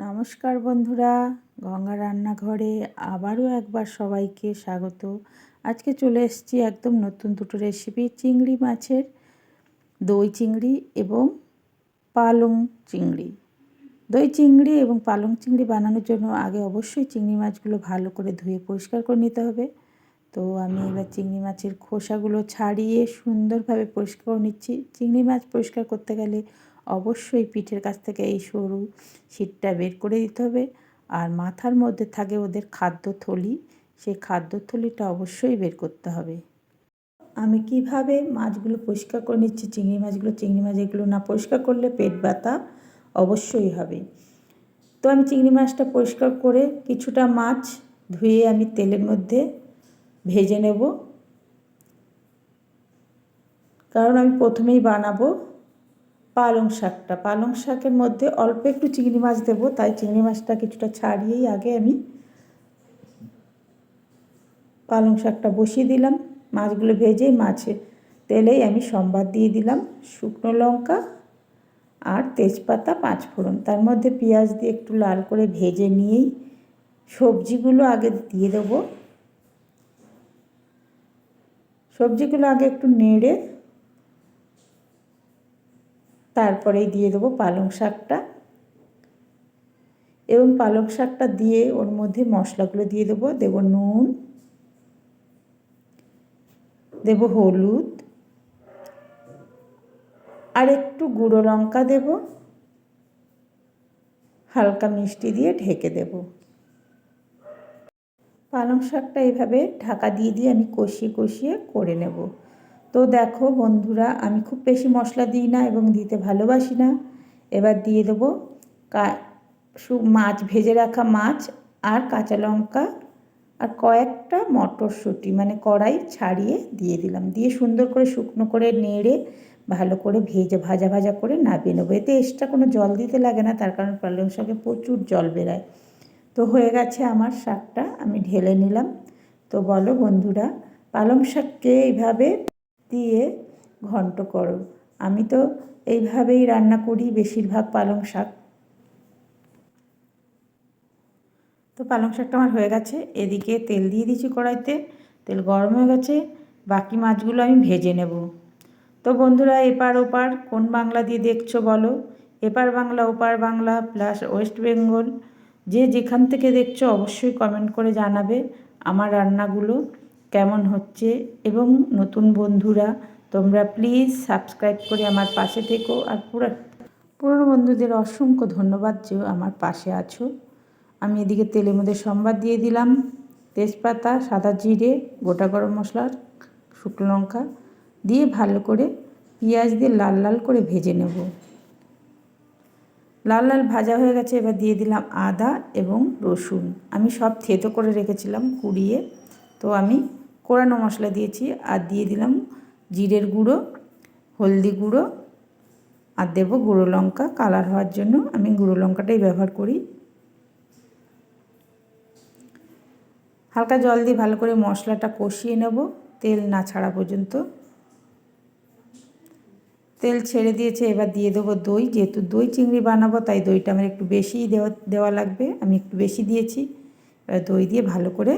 নমস্কার বন্ধুরা, গঙ্গা রান্নাঘরে আবারও একবার সবাইকে স্বাগত। আজকে চলে এসেছি একদম নতুন দুটো রেসিপি চিংড়ি মাছের দই চিংড়ি এবং পালং চিংড়ি। দই চিংড়ি এবং পালং চিংড়ি বানানোর জন্য আগে অবশ্যই চিংড়ি মাছগুলো ভালো করে ধুয়ে পরিষ্কার করে নিতে হবে। তো আমি এবার চিংড়ি মাছের খোসাগুলো ছাড়িয়ে সুন্দরভাবে পরিষ্কার করে নিচ্ছি। চিংড়ি মাছ পরিষ্কার করতে গেলে অবশ্যই পিঠের কাছ থেকে এই সরু শীতটা বের করে দিতে হবে। আর মাথার মধ্যে থাকে ওদের খাদ্য থলি, সেই খাদ্য থলিটা অবশ্যই বের করতে হবে। আমি কীভাবে মাছগুলো পরিষ্কার করে নিচ্ছি? চিংড়ি মাছগুলো, চিংড়ি মাছ এগুলো না পরিষ্কার করলে পেট ব্যথা অবশ্যই হবে। তো আমি চিংড়ি মাছটা পরিষ্কার করে কিছুটা মাছ ধুয়ে আমি তেলের মধ্যে ভেজে নেব। কারণ আমি প্রথমেই বানাবো পালং শাকটা। পালং শাকের মধ্যে অল্প একটু চিংড়ি মাছ দেবো, তাই চিংড়ি মাছটা কিছুটা ছাড়িয়েই আগে আমি পালং শাকটা বসিয়ে দিলাম। মাছগুলো ভেজে মাছে তেলেই আমি সম্বাদ দিয়ে দিলাম। শুকনো লঙ্কা আর তেজপাতা, পাঁচ ফোড়ন। তার মধ্যে পেঁয়াজ দিয়ে একটু লাল করে ভেজে নিয়েই সবজিগুলো আগে দিয়ে দেবো। সবজিগুলো আগে একটু নেড়ে তারপরেই দিয়ে দেবো পালং শাকটা। এবং পালং শাকটা দিয়ে ওর মধ্যে মশলাগুলো দিয়ে দেবো। দেব নুন, দেব হলুদ, আর একটু গুঁড়ো লঙ্কা দেব। হালকা মিষ্টি দিয়ে ঢেকে দেব। পালং শাকটা এইভাবে ঢাকা দিয়ে দিয়ে আমি কষিয়ে কষিয়ে করে নেব। তো দেখো বন্ধুরা, আমি খুব বেশি মশলা দিই না এবং দিতে ভালোবাসি না। এবার দিয়ে দেবো মাছ, ভেজে রাখা মাছ আর কাঁচা লঙ্কা আর কয়েকটা মটরশুঁটি মানে কড়াই ছাড়িয়ে দিয়ে দিলাম। দিয়ে সুন্দর করে শুকনো করে নেড়ে ভালো করে ভেজে, ভাজা ভাজা করে নামিয়ে নেব। এতে এক্সট্রা কোনো জল দিতে লাগে না, তার কারণ পালং শাকে প্রচুর জল বেরায়। তো হয়ে গেছে আমার শাকটা, আমি ঢেলে নিলাম। তো বলো বন্ধুরা, পালং শাককে এইভাবে দিয়ে ঘন্ট করো। আমি তো এইভাবেই রান্না করি বেশিরভাগ পালং শাক। তো পালং শাকটা আমার হয়ে গেছে। এদিকে তেল দিয়ে দিয়েছি কড়াইতে। তেল গরম হয়ে গেছে। বাকি মাছগুলো আমি ভেজে নেব। তো বন্ধুরা, এপার ওপার কোন বাংলা দিয়ে দেখছ বলো? এপার বাংলা, ওপার বাংলা, প্লাস ওয়েস্ট বেঙ্গল। যে যেখান থেকে দেখছ অবশ্যই কমেন্ট করে জানাবে আমার রান্নাগুলো। কেমন হচ্ছে এবং নতুন বন্ধুরা, তোমরা প্লিজ সাবস্ক্রাইব করে আমার পাশে থেকো আর পুরো, পুরনো বন্ধুদের অসংখ্য ধন্যবাদ যে আমার পাশে আছো। আমি এদিকে তেলের মধ্যে সম্বাদ দিয়ে দিলাম। তেজপাতা, সাদা জিরে, গোটা গরম মশলা, শুকনো লঙ্কা দিয়ে ভালো করে পেঁয়াজ দিয়ে লাল লাল করে ভেজে নেব। লাল লাল ভাজা হয়ে গেছে, এবার দিয়ে দিলাম আদা এবং রসুন। আমি সব থেতো করে রেখেছিলাম কুড়িয়ে। তো আমি কোরানো মশলা দিয়েছি আর দিয়ে দিলাম জিরের গুঁড়ো, হলদি গুঁড়ো আর দেবো গুঁড়ো লঙ্কা। কালার হওয়ার জন্য আমি গুঁড়ো লঙ্কাটাই ব্যবহার করি। হালকা জল দিয়ে ভালো করে মশলাটা কষিয়ে নেব, তেল না ছাড়া পর্যন্ত। তেল ছেড়ে দিয়েছে, এবার দিয়ে দেবো দই। যেহেতু দই চিংড়ি বানাবো, তাই দইটা আমার একটু বেশিই দেওয়া দেওয়া লাগবে। আমি একটু বেশি দিয়েছি। এবার দই দিয়ে ভালো করে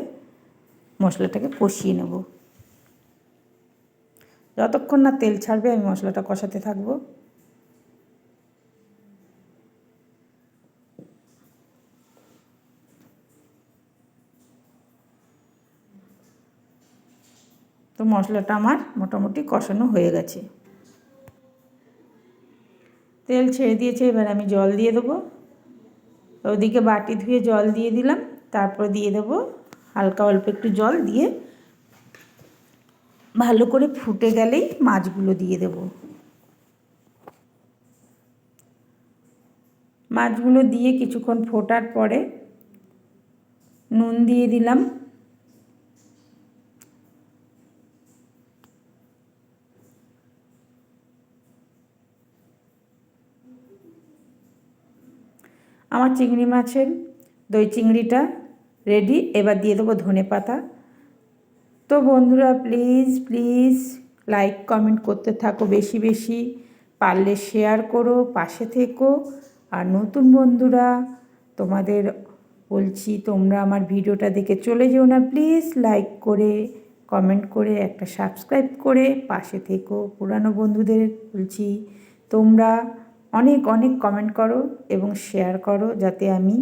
মশলাটাকে কষিয়ে নেব। যতক্ষণ না তেল ছাড়বে, আমি মশলাটা কষাতে থাকব। তো মশলাটা আমার মোটামুটি কষানো হয়ে গেছে। তেল ছেড়ে দিয়েছে, এবার আমি জল দিয়ে দেবো। ওদিকে বাটি ধুয়ে জল দিয়ে দিলাম, তারপর দিয়ে দেবো হালকা অল্প একটু জল দিয়ে ভালো করে ফুটে গেলেই মাছগুলো দিয়ে দেব। মাছগুলো দিয়ে কিছুক্ষণ ফোটার পরে নুন দিয়ে দিলাম। আমার চিংড়ি মাছের দই চিংড়িটা রেডি, এবার দিয়ে দেবো ধনে পাতা। তো বন্ধুরা প্লিজ প্লিজ লাইক কমেন্ট করতে থাকো বেশি বেশি। পারলে শেয়ার করো, পাশে থেকো। আর নতুন বন্ধুরা, তোমাদের বলছি, তোমরা আমার ভিডিওটা দেখে চলে যেও না। প্লিজ লাইক করে কমেন্ট করে, একটা সাবস্ক্রাইব করে পাশে থেকো। পুরানো বন্ধুদের বলছি, তোমরা অনেক অনেক কমেন্ট করো এবং শেয়ার করো, যাতে আমি